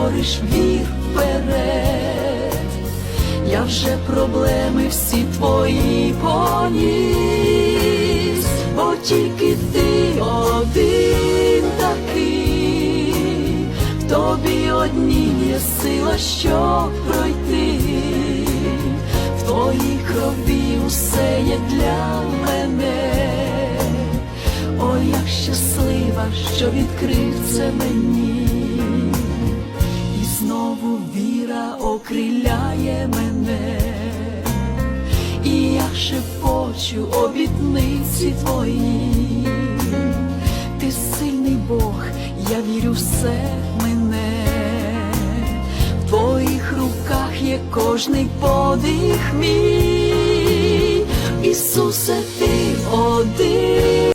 говориш вір вперед. Я вже проблеми всі твої поніс, бо тільки ти один такий, в тобі одній є сила, щоб пройти, в твоїй крові усе є для мене. Ой, як щаслива, що відкрив це мені, віра окриляє мене, і я шепочу обітниці твої, ти сильний Бог, я вірю, все мене, в твоїх руках є кожний подих мій, Ісусе, ти один.